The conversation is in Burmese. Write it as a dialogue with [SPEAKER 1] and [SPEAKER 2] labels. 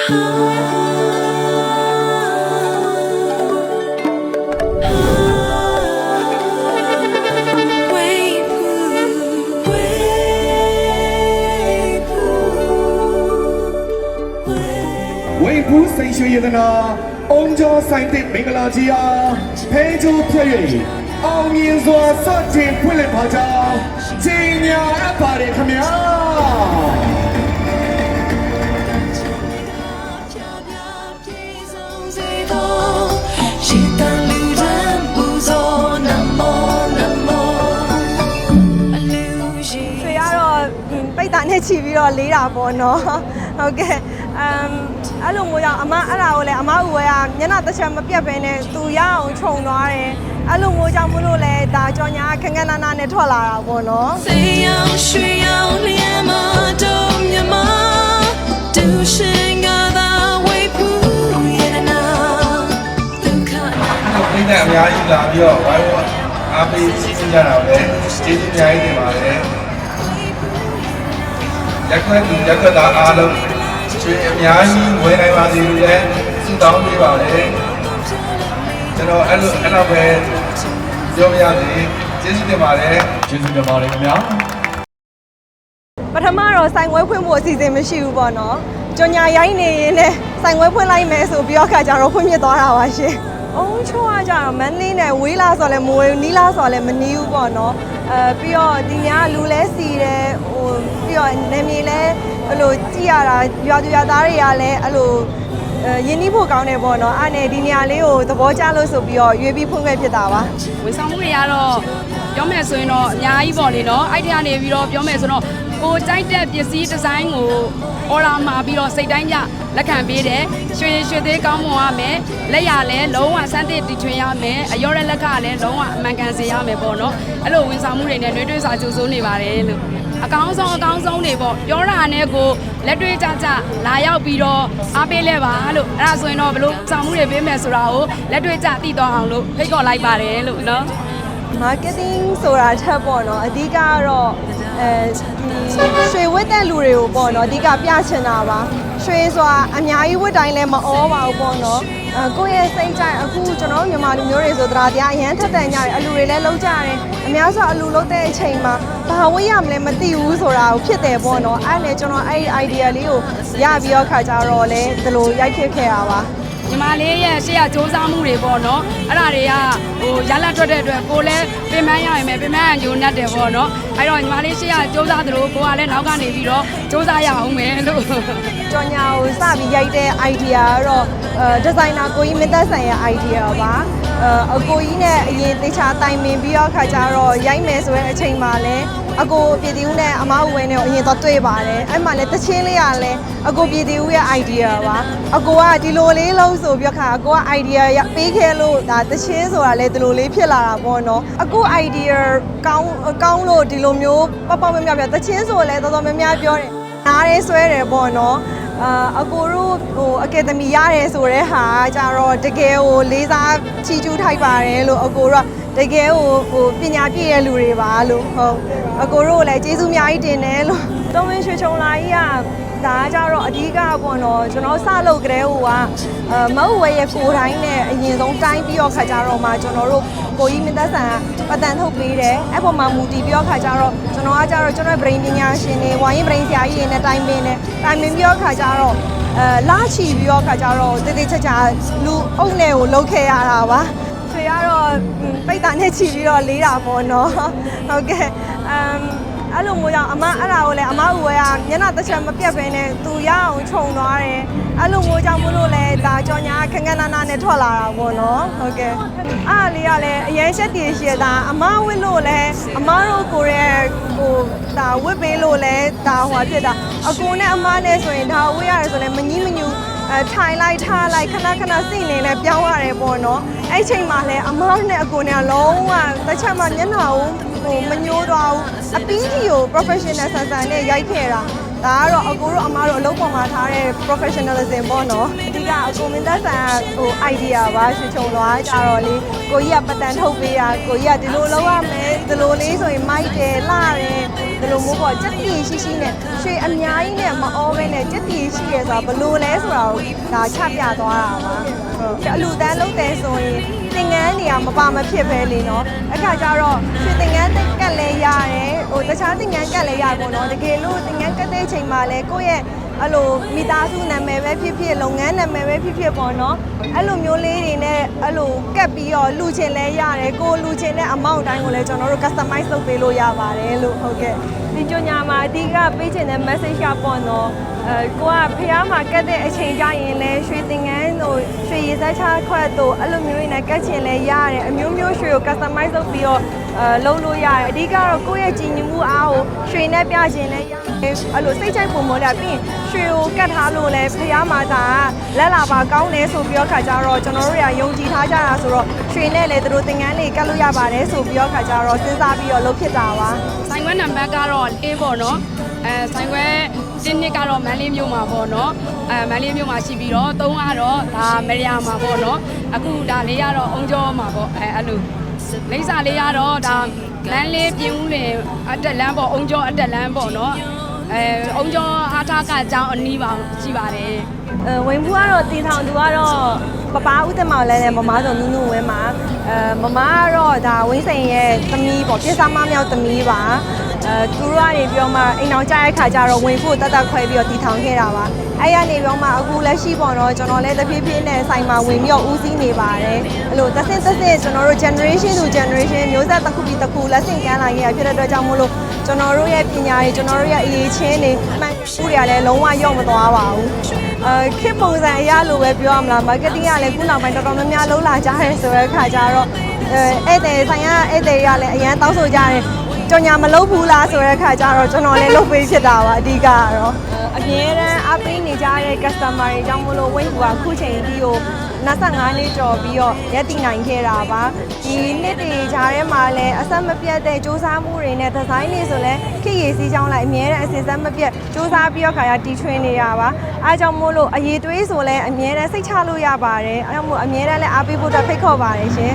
[SPEAKER 1] ဝိဘူးစိန်ရွှေရတနာအုံကျော်ဆိုင်တဲ့မင်္ဂလာကြီးအားဖဲချိုးဖြည့်၍အောင်မြင်စွာစတင်ဖွင့်လှစ်ပါကြောင်းကြီးညာအပ်ပါတယ်ခင်ဗျာ
[SPEAKER 2] တာနဲ့ချီပြီးတော့လေးတာပေါ့နော်ဟုတ်ကဲ့အမ်အဲ့လိုမျိုးကြောင့်အမအဲ့ဒါကိုလည်းအမဦးဝဲကမျက်နှာတစ်ချက်မပြတ်ပဲနဲ့သူရအောင်ခြုံသွားတယ်အဲ့လိုမျိုးကြောင့်မလို့လဲဒါကြောင်ညာခက်ခက်နာနာနဲ့ထွက်လာတာပေါ့နော်
[SPEAKER 3] စေအောင်ရွှေအောင်လျှမ်းမတော့မြမတူရှင်ကသာဝေဖူးရ
[SPEAKER 4] နာဒုက္ခနာပြည်တဲ့အများကြီးလာပြီးတော့ဝိုင်းဝန်းအားပေးစီစဉ်ကြတာကိုလည်းကျေးဇူးအများကြီးတင်ပါတယ် ရက်ခွက်သူရက်ခွက်သားအားလုံးရွှေအများကြီးဝယ်နိုင်ပါစေလို့လည်းဆုတောင်းပေးပါတယ်ကျွန်တော်အဲ့လိုအဲ့တော့ပဲပြောပြရစေကျေးဇူးတင်ပါတယ်
[SPEAKER 5] ကျေးဇူးတင်ပါတယ်ခင်ဗျာ
[SPEAKER 2] ပထမတော့ဆိုင်ဝဲဖွင့်ဖို့အစီအစဉ်မရှိဘူးပေါ့နော်ကြော်ညာရိုင်းနေရင်လည်းဆိုင်ဝဲဖွင့်လိုက်မယ်ဆိုပြီးတော့ခါကြတော့ဖွင့်ပြသွားတာပါရှင် အုံးချိုးကကြတော့မန်းလေးနဲ့ဝေးလာဆိုလည်းမဝေးဘူးနီးလာဆိုလည်းမနီးဘူးပေါ့နော်အဲပြီးတော့ဒီညကလူလဲစီတယ်ဟိုပြီးတော့နေမြေလဲအဲ့လိုကြည့်ရတာရွာသူရွာသားတွေကလည်းအဲ့လိုအဲရင်းနှီးဖို့ကောင်းတယ်ပေါ့နော်အဲ့နဲ့ဒီနေရာလေးကိုသဘောကျလို့ဆိုပြီးတော့ရွေးပြီးဖွင့်ခဲ့ဖြစ်တာပါ
[SPEAKER 6] ဝန်ဆောင်မှုတွေကတော့ပြောမယ်ဆိုရင်တော့အများကြီးပေါ့လေနော်အဲ့ဒီကနေပြီးတော့ပြောမယ်ဆိုတော့ ကိုကြိုက်တဲ့ပစ္စည်းဒီဇိုင်းကိုအော်ဒါမှာပြီးတော့စိတ်တိုင်းကြလက်ခံပေးတယ်ရွှေရွှေသေးကောင်းမွန်ရမယ်လက်ရလည်းလုံးဝစမ်းသစ်တီထွင်ရမယ်အရောတဲ့လက်ကလည်းလုံးဝအမှန်ကန်စေရမယ်ပေါ့နော်အဲ့လိုဝန်ဆောင်မှုတွေနဲ့နှွေးထွေးစာကြိုးစိုးနေပါတယ်လို့အကောင်းဆုံးအကောင်းဆုံးတွေပေါ့ပြောတာနဲ့ကိုလက်တွေ့ကြကြလာရောက်ပြီးတော့အားပေးလဲပါလို့အဲ့ဒါဆိုရင်တော့ဘလို့ဆောင်မှုတွေပေးမယ်ဆိုတာကိုလက်တွေ့ကြသိတော့အောင်လို့ဖိတ်ခေါ်လိုက်ပါတယ်လို့နော်
[SPEAKER 2] marketing ဆိုတာထက်ပေါ့နော်အဓိကကတော့ အဲဒီရွှေဝတ်တဲ့လူတွေကိုပေါ့နော်အဓိကပြချင်တာပါရွှေဆိုတာအများကြီးဝတ်တိုင်းလည်းမအောပါဘူးပေါ့နော်အဲကိုယ့်ရဲ့စိတ်ကြိုက်အခုကျွန်တော်တို့မြန်မာလူမျိုးတွေဆိုတရားတရားအရန်ထက်တန်ကြတယ်အလူတွေလည်းလုံးကြတယ်အများဆိုအလူလုံးတဲ့အချိန်မှာဘာဝတ်ရမလဲမသိဘူးဆိုတာကိုဖြစ်တယ်ပေါ့နော်အဲ့နဲ့ကျွန်တော်အဲ့ဒီ idea လေးကိုရပြီးတော့ခါကြတော့လဲဒီလိုရိုက်ဖြစ်ခဲ့တာပါ
[SPEAKER 6] ညီမလေးရဲ့ရှေ့ရစူးစမ်းမှုတွေပေါ့နော်အဲ့ဒါတွေကဟိုရလက်ထွက်တဲ့အတွက်ကိုလည်းပြင်ပန်းရရင်ပဲပြင်ပန်းရညိုနေတယ်ပေါ့နော်အဲ့တော့ညီမလေးရှေ့ရစူးစမ်းသလိုကိုကလည်းနောက်ကနေပြီးတော့စူးစမ်းရအောင်မယ်လို့
[SPEAKER 2] ကြော်ညာကိုစပြီးရိုက်တဲ့ idea ကတော့အဲဒီဇိုင်နာကိုကြီးမင်းသက်ဆိုင်ရဲ့ idea ပါ အဲအကိုကြီးနဲ့အရင်တေချာတိုင်ပင်ပြီးတော့ခါကြတော့ရိုက်မယ်ဆိုတဲ့အချိန်မှာလည်းအကိုပြည်သူနဲ့အမအဝဲနဲ့ကိုအရင်တော့တွေ့ပါတယ်အဲ့မှာလည်းတချင်းလေးရလဲအကိုပြည်သူရဲ့ idea ပါအကိုကဒီလိုလေးလုံးဆိုပြီးတော့ခါအကိုက idea ရပေးခဲ့လို့ဒါတချင်းဆိုတာလည်းဒီလိုလေးဖြစ်လာတာပေါ့နော်အကို idea ကောင်းကောင်းလို့ဒီလိုမျိုးပပမမြပြတချင်းဆိုလည်းတော်တော်များများပြောတယ်နားရဲဆွဲတယ်ပေါ့နော် အာအကိုတို့ဟိုအကယ်ဒမီရတယ်ဆိုတဲ့ဟာကြတော့တကယ်ဟိုလေးစားချီကျူးထိုက်ပါတယ်လို့အကိုတို့ကတကယ်ဟိုဟိုပညာပြည့်တဲ့လူတွေပါလို့ဟုတ်အကိုတို့ကိုလည်းကျေးဇူးအများကြီးတင်တယ်လို့တုံးဝင်းရွှေချုံလာကြီးကဒါကကြတော့အဓိကပေါ့နော်ကျွန်တော်စလုပ်ကြတဲ့ဟိုကအာမဟုတ်ဝဲရဲ့ကိုယ်တိုင်းနဲ့အရင်ဆုံးတိုင်းပြီးတော့ခါကြတော့မှကျွန်တော်တို့ကိုကြီးမင်းသက်ဆန်ကပတ်တန်ထုတ်ပေးတယ်အဲ့ပေါ်မှာမူတည်ပြီးတော့ခါကြတော့ ကျွန်တော်ကကြတော့ကျွန်တော်ရဲ့ brain ပညာရှင်တွေဝိုင်းရင် brain ဆရာကြီးတွေနဲ့တိုင်းပင်တယ်တိုင်းပင်ပြီးတော့ခါကြတော့အဲလာချီပြီးတော့ခါကြတော့တိတိကျကျလူအုပ်နဲ့ကိုလှုပ်ခဲ့ရတာပါဆွေကတော့ဟွန်းပိတ်တာနဲ့ချီပြီးတော့လေးတာပေါ့နော်ဟုတ်ကဲ့အမ်အဲ့လိုမျိုးကြောင့်အမအဲ့ဒါကိုလည်းအမဦးဝဲကမျက်နှာတစ်ချက်မပြတ်ဘဲနဲ့သူရအောင်ခြုံသွားတယ်အဲ့လိုမျိုးကြောင့်မလို့လဲဒါကြောင့်ညာခန်းခန်းနာနာနဲ့ထွက်လာတာပေါ့နော်ဟုတ်ကဲ့အားလေးကလည်းအရင်ရှက်တည်ရှိရတာအမဝစ်လို့လဲအမတို့ကိုရဲ့ဟို ဒါဝစ်ပေးလို့လဲဒါဟိုဖြစ်တာအကူနဲ့အမနဲ့ဆိုရင်ဒါဝစ်ရတယ်ဆိုလဲမငီးမညူအဲထိုင်လိုက်ထားလိုက်ခဏခဏစိနေလဲပြောင်းရတယ်ပေါ့နော်အဲ့ချိန်မှာလဲအမနဲ့အကူနဲ့လုံးဝတစ်ချက်မှမျက်နှာကိုဟိုမညိုးတော့ဘူးအပီးကြီးကို professional ဆန်ဆန်နဲ့ရိုက်ခဲ့တာ ဒါကတော့အကိုတို့အမတို့အလုပ်ပေါ်မှာထားတဲ့ professionalism ပေါ့နော်အဓိကအကိုမင်းသက်ဆန်ကဟို idea ပါရွှေချုံလွားကြတော့လေကိုကြီးကပတ်တန်ထုတ်ပေးတာကိုကြီးကဒီလိုလုပ်ရမယ်ဒီလိုလေးဆိုရင်မိုက်တယ်လှတယ်ဒီလိုမျိုးပေါ့စက်တီရှိရှိနဲ့ရွှေအများကြီးနဲ့မအောဘဲနဲ့စက်တီရှိရဆိုတာဘယ်လိုလဲဆိုတာကိုဒါချပြသွားတာပါဟုတ်အလူတန်းလုပ်တယ်ဆိုရင်သင်ငန်းနေရာ မပါမဖြစ်ပဲလေနော်အခါကျတော့ရွှေသင်ငန်းကတ်လဲရတယ်ဟိုတခြားသင်ငန်းကတ်လဲရပေါ့နော်တကယ်လို့သင်ငန်းကတ်တဲ့အချိန်မှာလဲကိုယ့်ရဲ့အဲ့လိုမိသားစုနာမည်ပဲဖြစ်ဖြစ်လုပ်ငန်းနာမည်ပဲဖြစ်ဖြစ်ပေါ့နော်အဲ့လိုမျိုးလေးတွေနဲ့အဲ့လိုကတ်ပြီးတော့လူချင်လဲရတယ်ကိုလူချင်တဲ့အမောင့်တိုင်းကိုလည်းကျွန်တော်တို့ customize လုပ်ပေးလို့ရပါတယ်လို့ဟုတ်ကဲ့ ဒီကြညာမှာအဓိကပေးချင်တဲ့ message ကပေါ့နော်အဲကိုကဖះမှာကတ်တဲ့အချိန်ကြရင်လဲရွှေသင်ငန်းတို့ရွှေရည်စားချခွက်တို့အဲ့လိုမျိုးတွေနဲ့ကတ်ချင်လဲရတယ်အမျိုးမျိုးရွှေကို customize လုပ်ပြီးတော့အဲလုပ်လို့ရတယ်အဓိကတော့ကိုယ့်ရဲ့ကြည်ညိုမှုအားကိုရွှေနဲ့ပြချင်လဲရတယ် အဲ့လိုစိတ်ကြိုက်ပုံမော်လာပြီးရင်ရွှေကိုကတ်ထားလို့လဲဖះမှာဒါကလက်လာပါကောင်းတယ်ဆိုပြီးတော့ခါကြတော့ကျွန်တော်တို့တွေကယုံကြည်ထားကြတာဆိုတော့ရွှေနဲ့လည်းသူတို့သင်ငန်းလေးကတ်လို့ရပါတယ်ဆိုပြီးတော့ခါကြတော့စဉ်းစားပြီးတော့လုပ်ဖြစ်တာပါ
[SPEAKER 6] ဆိုင်ခွဲနံပါတ်ကတော့၄ပေါ့နော်အဲဆိုင်ခွဲတင်းနှစ်ကတော့မန်လေးမြို့မှာပေါ့နော်အဲမန်လေးမြို့မှာရှိပြီးတော့၃ကတော့ဒါမရယာမှာပေါ့နော်အခုဒါလေးကတော့အုံကျော်မှာပေါ့အဲအဲ့လိုလိမ့်စာလေးကတော့ဒါလမ်းလေးပြင်းဦးလင်အတက်လမ်းပေါ့အုံကျော်အတက်လမ်းပေါ့နော် အဲအုံကျော်အားထားကအကြောင်းအနီးပါရှိပါတယ်
[SPEAKER 2] အဲဝင်ဘူးကတော့တီထောင်သူကတော့ပပဦးတမောင်လဲနဲ့မမဆိုနုနုဝင်းမှာအဲမမကတော့ဒါဝင်းစိန်ရဲ့သမီးပေါ့ပြစ်စားမမြောက်သမီးပါ အဲသူတို့ကနေပြောမှအိမ်အောင်ကြတဲ့ခါကျတော့ဝင်ဖို့တတ်တတ်ခွဲပြီးတော့တီထောင်ခဲ့တာပါအဲ့ရနေပြောမှအခုလက်ရှိပေါ့နော်ကျွန်တော်လည်းတဖြည်းဖြည်းနဲ့ဆိုင်မှာဝင်ပြီးတော့ဦးစီးနေပါတယ်အဲ့လိုတစ်ဆင့်တစ်ဆင့်ကျွန်တော်တို့ generation to generation မျိုးဆက်တစ်ခုပြီးတစ်ခုလက်ဆင့်ကမ်းလာခဲ့ရဖြစ်တဲ့အတွက်ကြောင့်မို့လို့ကျွန်တော်တို့ရဲ့ပညာတွေကျွန်တော်တို့ရဲ့အရေးချင်းတွေမှန်မှုတွေကလည်းလုံးဝရော့မသွားပါဘူးအဲခေတ်ပုံစံအရလို့ပဲပြောရမလား marketing ကလည်းခုနောက်ပိုင်းတော်တော်များများလုံးလာကြတယ်ဆိုတဲ့အခါကျတော့အဲဧည့်သည်ဆိုင်ကဧည့်သည်တွေကလည်းအရန်တောင်းဆိုကြတယ် ကြော်ညာမလုပ်ဘူးလားဆိုတဲ့အခါကျတော့ကျွန်တော်လည်းလုပ်ပေးဖြစ်တာပါအဓိကကတော့အမြဲတမ်းအပေးနေကြတဲ့ customer တွေကြောင့်မလို့ဝိတ်ကူကခုချိန်ဒီကို25နှစ်ကျော်ပြီးတော့ရက်တည်နိုင်ခဲ့တာပါဒီနှစ်တွေကြားထဲမှာလည်းအဆက်မပြတ်တဲ့စူးစမ်းမှုတွေနဲ့ဒီဇိုင်းတွေဆိုလည်းခေတ်ရည်စည်းကြောင်းလိုက်အမြဲတမ်းအစဉ်ဆက်မပြတ်စူးစမ်းပြီးတော့ခါရတီထွင်နေရပါအားကြောင့်မို့လို့အရေးတွေးဆိုလည်းအမြဲတမ်းစိတ်ချလို့ရပါတယ်အဲဒါကြောင့်မို့အမြဲတမ်းလည်းအားပေးဖို့အတွက်ဖိတ်ခေါ်ပါတယ်ရှင်